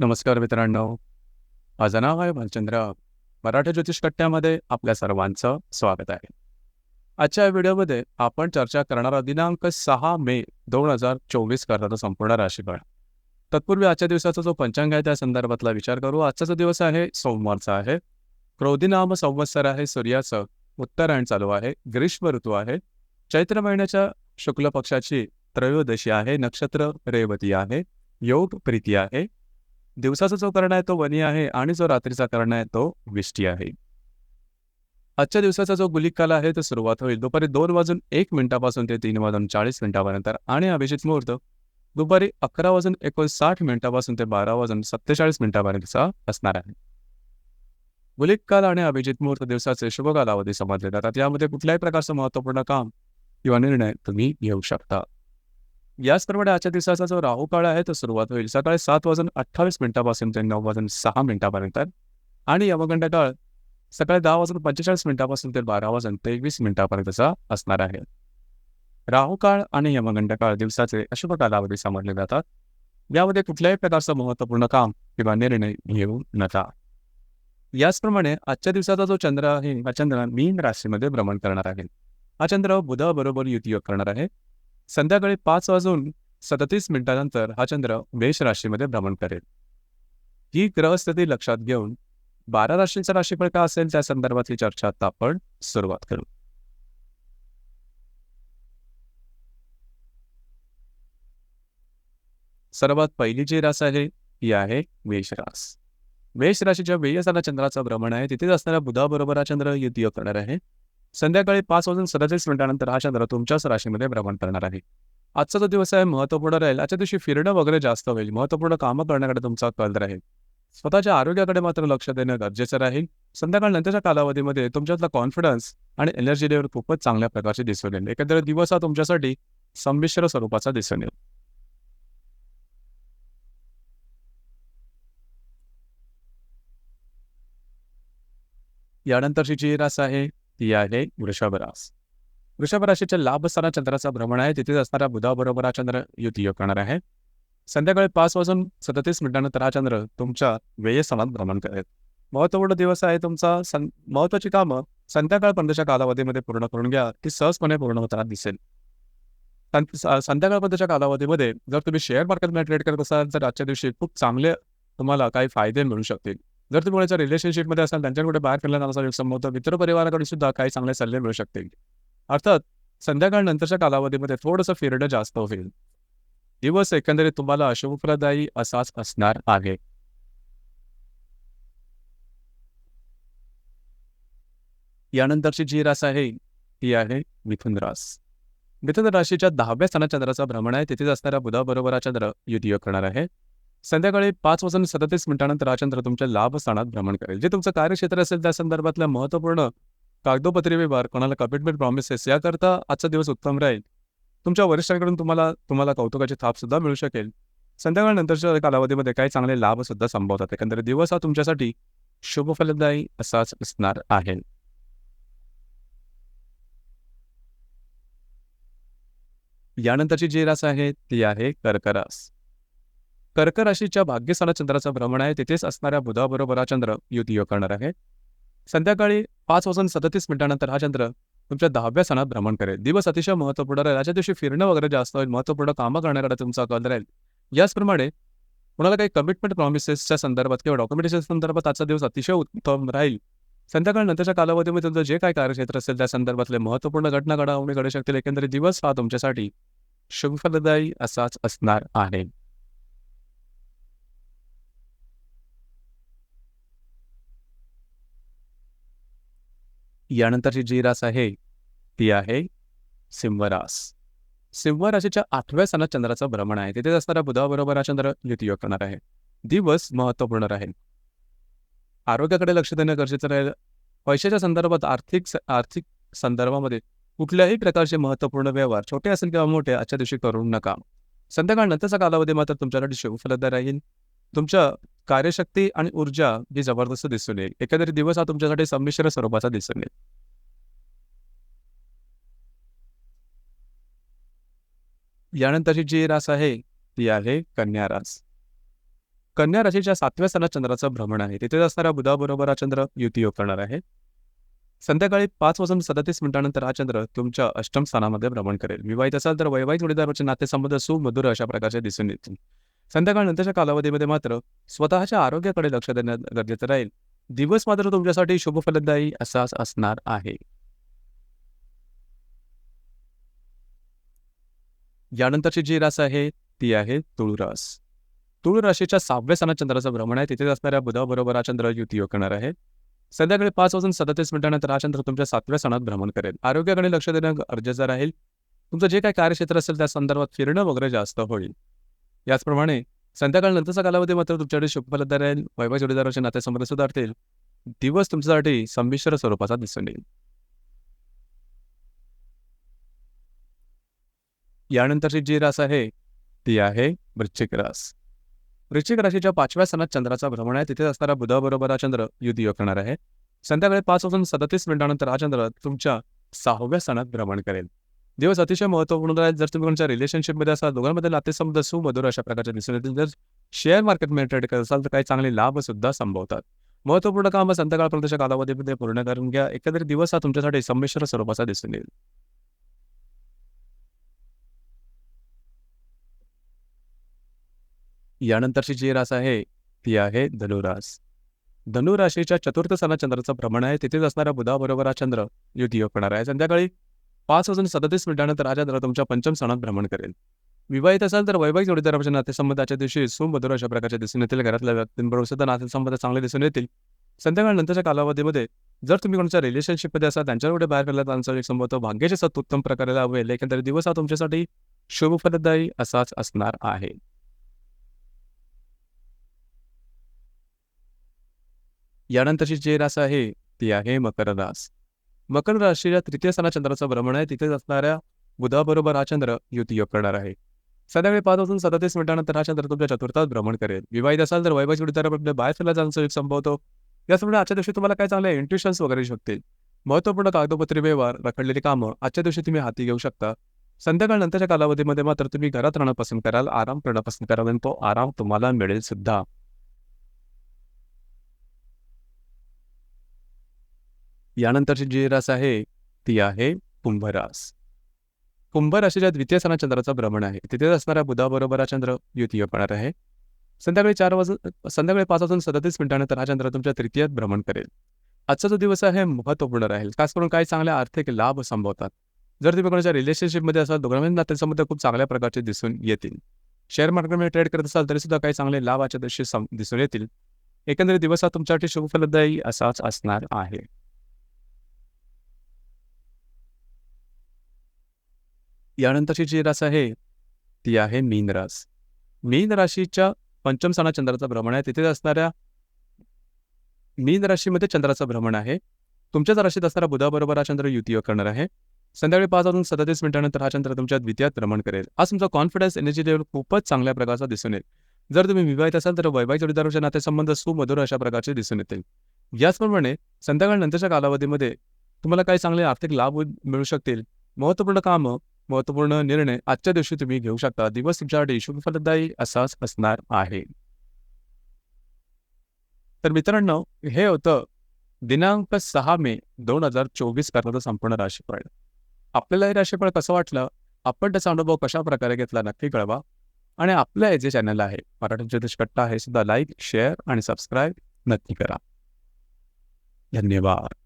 नमस्कार मित्रांनो. माझं नाव आहे भालचंद्र. मराठी ज्योतिष कट्ट्यामध्ये आपल्या सर्वांचं स्वागत आहे. आजच्या व्हिडिओमध्ये आपण चर्चा करणारा दिनांक सहा मे 2024 करताचा संपूर्ण राशीफळ. तत्पूर्वी आजच्या दिवसाचा जो पंचांग आहे त्या संदर्भातला विचार करू. आजचा जो दिवस आहे सोमवारचा आहे. क्रोधी नाम संवत्सर आहे सूर्याचं. उत्तरायण चालू आहे. ग्रीष्म ऋतू आहे. चैत्र महिन्याच्या शुक्ल पक्षाची त्रयोदशी आहे. नक्षत्र रेवती आहे. योग प्रीती आहे. दिवसाचा जो कर्ण आहे तो वनी आहे आणि जो रात्रीचा कर्ण आहे तो विष्टी आहे. आजच्या दिवसाचा जो गुलिक काल आहे तो सुरुवात होईल दुपारी दोन वाजून एक मिनिटापासून ते तीन वाजून 40 मिनिटापर्यंत आणि अभिजित मुहूर्त दुपारी 11 वाजून 59 मिनिटापासून ते 12 वाजून 47 मिनिटापर्यंतचा असणार आहे. गुलिक काल आणि अभिजित मुहूर्त दिवसाचे शुभ कालावधी समजले जातात. यामध्ये कुठल्याही प्रकारचं महत्त्वपूर्ण काम किंवा निर्णय तुम्ही घेऊ शकता. याचप्रमाणे आजच्या दिवसाचा जो राहू काळ आहे तो सुरुवात होईल सकाळी सात वाजून 28 मिनिटापासून ते नऊ वाजून सहा मिनिटापर्यंत आणि यमगंड काळ सकाळी दहा वाजून 45 मिनिटापासून ते 12 वाजून 23 मिनिटापर्यंतचा असणार आहे. राहू काळ आणि यमगंड काळ दिवसाचे अशुभ कालावधी समजले जातात. यामध्ये कुठल्याही प्रकारचं महत्त्वपूर्ण काम किंवा निर्णय घेऊ नका. याचप्रमाणे आजच्या दिवसाचा जो चंद्र आहे हा चंद्र मीन राशीमध्ये भ्रमण करणार आहे. हा चंद्र बुधाबरोबर युतियोग करणार आहे. संध्याकाळी पाच वाजून 37 मिनिटानंतर हा चंद्र मेष राशीमध्ये भ्रमण करेल. ही ग्रहस्थिती लक्षात घेऊन 12 राशींचा राशीफळ का असेल त्या संदर्भातली चर्चा आता आपण सुरुवात करू. सर्वात पहिली जी रास आहे ही आहे मेष रास. मेष राशीच्या व्ययस्थानात चंद्राचं भ्रमण आहे. तिथेच असणाऱ्या बुधाबरोबर हा चंद्र युद्ध करणार आहे. संध्याकाळी पाच वाजून 47 मिनिटानंतर हा चंद्र तुमच्याच राशीमध्ये भ्रमण करणार आहे. आजचा जो दिवस आहे महत्त्वपूर्ण राहील. आजच्या दिवशी फिरणं वगैरे जास्त होईल. महत्त्वपूर्ण कामं करण्याकडे तुमचा कल राहील. स्वतःच्या आरोग्याकडे मात्र लक्ष देणं गरजेचं राहील. संध्याकाळ नंतरच्या कालावधीमध्ये तुमच्यातला कॉन्फिडन्स आणि एनर्जी लेवल खूपच चांगल्या प्रकारचे दिसून येईल. एकंदरीत दिवस हा तुमच्यासाठी संमिश्र स्वरूपाचा दिसून येईल. यानंतरची जी रास आहे ती आहे वृषभ वृषभराशीच्या वृषभ राशीच्या लाभ स्थानात चंद्राचा भ्रमण आहे. तिथेच असणाऱ्या बुधाबरोबर हा चंद्र युतियोग करणार आहे. संध्याकाळी पाच वाजून 37 मिनिटानंतर हा चंद्र तुमच्या वेयस्थानात भ्रमण करेल. महत्त्वपूर्ण दिवस आहे तुमचा सं महत्त्वाची कामं संध्याकाळपर्यंतच्या कालावधीमध्ये पूर्ण करून घ्या. ती सहजपणे पूर्ण होताना दिसेल. संध्याकाळ संध्याकाळपर्यंतच्या कालावधीमध्ये जर तुम्ही शेअर मार्केटमध्ये ट्रेड करत असाल तर आजच्या दिवशी खूप चांगले तुम्हाला काही फायदे मिळू शकतील. जर तुम्ही कोणाच्या रिलेशनशिपमध्ये असाल त्यांच्याकडे बाहेर फिरला असा योग मित्र मित्रपरिवाराकडून सुद्धा काही चांगले सल्ले मिळू शकतील. अर्थात संध्याकाळनंतरच्या कालावधीमध्ये थोडंसं फिरणं जास्त होईल. दिवस एकंदरीत तुम्हाला अशुभप्रदायी असाच असणार आहे. यानंतरची जी रास आहे ती आहे मिथुन रास. मिथुन राशीच्या 10व्या स्थानात चंद्राचा भ्रमण आहे. तिथेच असणाऱ्या बुधाबरोबर हा चंद्र युद्ध करणार आहे. संध्याकाळी पाच वाजून 37 मिनिटानंतर हा तुमच्या लाभ स्थानात भ्रमण करेल. जे तुमचं कार्यक्षेत्र असेल त्या संदर्भातल्या महत्त्वपूर्ण कागदोपत्री व्यवहार, कोणाला कमिटमेंट प्रॉमिसेस याकरता आजचा दिवस उत्तम राहील. तुमच्या वरिष्ठांकडून तुम्हाला तुम्हाला कौतुकाची थाप सुद्धा मिळू शकेल. संध्याकाळनंतरच्या कालावधीमध्ये काही चांगले लाभ सुद्धा संभवतात. एकंदरीत दिवस हा तुमच्यासाठी शुभ फलदायी असाच असणार आहे. यानंतरची जी रास आहे ती आहे कर्करास कर्क राशीच्या भाग्यस्थाना चंद्राचं भ्रमण आहे. तिथेच असणाऱ्या बुधाबरोबर हा चंद्र युतियोग करणार आहे. संध्याकाळी पाच वाजून 37 मिनिटानंतर हा चंद्र तुमच्या 10व्या स्थानात भ्रमण करेल. दिवस अतिशय महत्त्वपूर्ण राहील. आजच्या दिवशी फिरणं वगैरे जास्त होईल. महत्त्वपूर्ण कामं करण्याकडे तुमचा कल राहील. याचप्रमाणे कोणाला काही कमिटमेंट प्रॉमिसेसच्या संदर्भात किंवा डॉक्युमेंटेशन संदर्भात आजचा दिवस अतिशय उत्तम राहील. संध्याकाळ नंतरच्या कालावधीमध्ये तुमचं जे काही कार्यक्षेत्र असेल त्या संदर्भातले महत्त्वपूर्ण घटना घडामोडी घडू शकतील. एकंदरीत दिवस हा तुमच्यासाठी शुभफलदायी असाच असणार आहे. यानंतरची जी रास आहे ती आहे सिंह रास. सिंह राशीच्या 8व्या स्थानात चंद्राचं भ्रमण आहे. तिथेच असणाऱ्या बुधाबरोबर हा चंद्र युतियोग करणार आहे. दिवस महत्त्वपूर्ण राहील. आरोग्याकडे लक्ष देणं गरजेचं राहील. पैशाच्या संदर्भात आर्थिक आर्थिक संदर्भामध्ये कुठल्याही प्रकारचे महत्त्वपूर्ण व्यवहार छोटे असेल किंवा मोठे आजच्या दिवशी करू नका. संध्याकाळनंतरचा कालावधी मात्र तुमच्यासाठी शुभ फलदायी राहील. तुमच्या कार्यशक्ती आणि ऊर्जा ही जबरदस्त दिसून येईल. एकंदरीत दिवस हा तुमच्यासाठी संमिश्र स्वरूपाचा दिसून येईल. यानंतरची जी रास आहे ती आहे कन्या रास. कन्या राशीच्या सातव्या स्थानात चंद्राचं भ्रमण आहे तिथे असणाऱ्या बुधाबरोबर हा चंद्र युती योग करणार आहे संध्याकाळी पाच वाजून सदतीस मिनिटानंतर हा चंद्र तुमच्या अष्टम स्थानामध्ये भ्रमण करेल विवाहित असाल तर वैवाहिक जोडीदाराचे नातेसंबंध सुमधुर अशा प्रकारचे दिसून येतील संध्याकाळनंतरच्या कालावधीमध्ये मात्र स्वतःच्या आरोग्याकडे लक्ष देण्यात गरजेचं राहील. दिवस मात्र तुमच्यासाठी शुभ फलदायी असाच असणार आहे. यानंतरची जी रास आहे ती आहे तुळरास. तुळ राशीच्या सहाव्या स्थानात चंद्राचं भ्रमण आहे. तिथे असणाऱ्या बुधाबरोबर हा चंद्र युती करणार आहे. संध्याकाळी पाच वाजून सदतीस मिनिटानंतर हा चंद्र तुमच्या सातव्या स्थानात भ्रमण करेल. आरोग्याकडे लक्ष देणं गरजेचं राहील. तुमचं जे काही कार्यक्षेत्र असेल त्या संदर्भात फिरणं वगैरे जास्त होईल. याचप्रमाणे संध्याकाळनंतरचा कालावधी मात्र तुमच्याकडे शुभफलदार वैभव वैवाहिक जोडीदाराचे नातेसंबंध सुधारतील. दिवस तुमच्यासाठी संमिश्र स्वरूपाचा दिसून येईल. यानंतरची जी रास आहे ती आहे वृश्चिक रास. वृश्चिक राशीच्या पाचव्या सणात चंद्राचा भ्रमण आहे. तिथे असणारा बुधाबरोबर हा चंद्र युद्ध योग करणार आहे. संध्याकाळी पाच वाजून सदतीस मिनिटानंतर हा चंद्र तुमच्या सहाव्या सणात भ्रमण करेल. दिवस अतिशय महत्त्वपूर्ण राहील जर तुम्ही कोणत्या रिलेशनशिपमध्ये असाल दोघांमध्ये नातेसंबंध सुमधुर अशा प्रकारचे दिसून येतील. जर शेअर मार्केटमध्ये ट्रेड करत असाल तर काही चांगले लाभ सुद्धा संभवतात. महत्त्वपूर्ण काम संध्याकाळपर्यंतच्या कालावधीमध्ये पूर्ण करून घ्या. एकंदरीत दिवस हा तुमच्यासाठी संमिश्र स्वरूपाचा दिसून येईल. यानंतरची जी रास आहे ती आहे धनुरास. धनुराशीच्या चतुर्थ सणा चंद्राचं भ्रमण आहे. तिथेच असणाऱ्या बुधाबरोबर हा चंद्र युती योग करणार आहे. संध्याकाळी पाच वाजून सदतीस मिनिटानंतर हा चंद्र तुमच्या पंचम स्थानात भ्रमण करेल. विवाहित असाल तर वैवाहिक जोडीदाराच्या नातेसंबंधाच्या दिवशी सुमधुर अशा प्रकारच्या दिसून येतील घरातल्या व्यक्तींबरोबर. सुद्धा नातेसंबंध चांगले दिसून येतील. संध्याकाळनंतरच्या कालावधीमध्ये जर तुम्ही कोणत्या रिलेशनशिपमध्ये असाल त्यांच्याकडे बाहेर पडला त्यांचा एक संबंध भाग्याचे सत उत्तम प्रकारे लावेल एकंदरीत दिवस हा तुमच्यासाठी शुभ फलदायी असाच असणार आहे. यानंतरची जी रास आहे ती आहे मकर रास मकर राशीच्या तृतीय स्थानात चंद्राचं भ्रमण आहे. तिथेच असणाऱ्या बुधाबरोबर हा चंद्र युती योग करणार आहे. संध्याकाळी पाच वाजून सदतीस मिनिटानंतर हा चंद्र तुमच्या चतुर्थात भ्रमण करेल. विवाहित असाल तर वैवाहिक जोडीदाराकडे बाहेर फिरला जाण्याचा एक संभवतो. याचमुळे आजच्या दिवशी तुम्हाला काय चांगले इंट्युशन्स वगैरे शकतील महत्त्वपूर्ण कागदोपत्री व्यवहार रखडलेली कामं आजच्या दिवशी तुम्ही हाती घेऊ शकता. संध्याकाळ नंतरच्या कालावधीमध्ये मात्र तुम्ही घरात राहणं पसंत कराल. आराम करणं पसंत कराल आणि तो आराम तुम्हाला मिळेल सुद्धा. यानंतरची जी रास आहे ती आहे कुंभरास. कुंभ राशीच्या द्वितीय स्थानात भ्रमण आहे. तिथेच असणाऱ्या बुधाबरोबर हा चंद्र युती होणार आहे. संध्याकाळी चार वाजून संध्याकाळी पाच वाजून सदतीस मिनिटानंतर हा चंद्र तुमच्या तृतीयात भ्रमण करेल. आजचा जो दिवस आहे महत्त्वपूर्ण राहील. खास करून काही चांगले आर्थिक लाभ संभवतात. जर तुम्ही कोणाच्या रिलेशनशिपमध्ये असाल दोघांमध्ये नातेसंबंध खूप चांगल्या प्रकारचे दिसून येतील. शेअर मार्केटमध्ये ट्रेड करत असाल तरी सुद्धा काही चांगले लाभ आजच्या दिवशी दिसून येतील. एकंदरीत दिवस हा तुमच्यासाठी शुभफलदायी असाच असणार आहे. यानंतरची जी रास आहे ती आहे मीन रास. मीन राशीच्या पंचम स्थानात चंद्राचं भ्रमण आहे. तिथे असणाऱ्या मीन राशीमध्ये चंद्राचं भ्रमण आहे. तुमच्याच राशीत असणारा बुधाबरोबर हा चंद्र युती करणार आहे. संध्याकाळी पाच वाजून सदतीस मिनिटानंतर हा चंद्र तुमच्या द्वितीयात भ्रमण करेल. आज तुमचा कॉन्फिडन्स एनर्जी लेवल खूपच चांगल्या प्रकारचा दिसून येईल. जर तुम्ही विवाहित असाल तर वैवाहिक जोडीदाराच्या नातेसंबंध सुमधुर अशा प्रकारचे दिसून येतील. याचप्रमाणे संध्याकाळ नंतरच्या कालावधीमध्ये तुम्हाला काही चांगले आर्थिक लाभ मिळू शकतील. महत्त्वपूर्ण कामं महत्त्वपूर्ण निर्णय आजच्या दिवशी तुम्ही घेऊ शकता. दिवस तुमच्यासाठी शुभफलदायी असाच असणार आहे. तर मित्रांनो हे होतं दिनांक सहा मे दोन हजार चोवीस करण्याचं संपूर्ण राशीफळ. आपल्याला हे राशीफळ कसं वाटलं? आपण त्याचा अनुभव कशा प्रकारे घेतला? नक्की कळवा. आणि आपलं हे जे चॅनल आहे मराठी ज्योतिष कट्टा हे सुद्धा लाईक शेअर आणि सबस्क्राईब नक्की करा. धन्यवाद.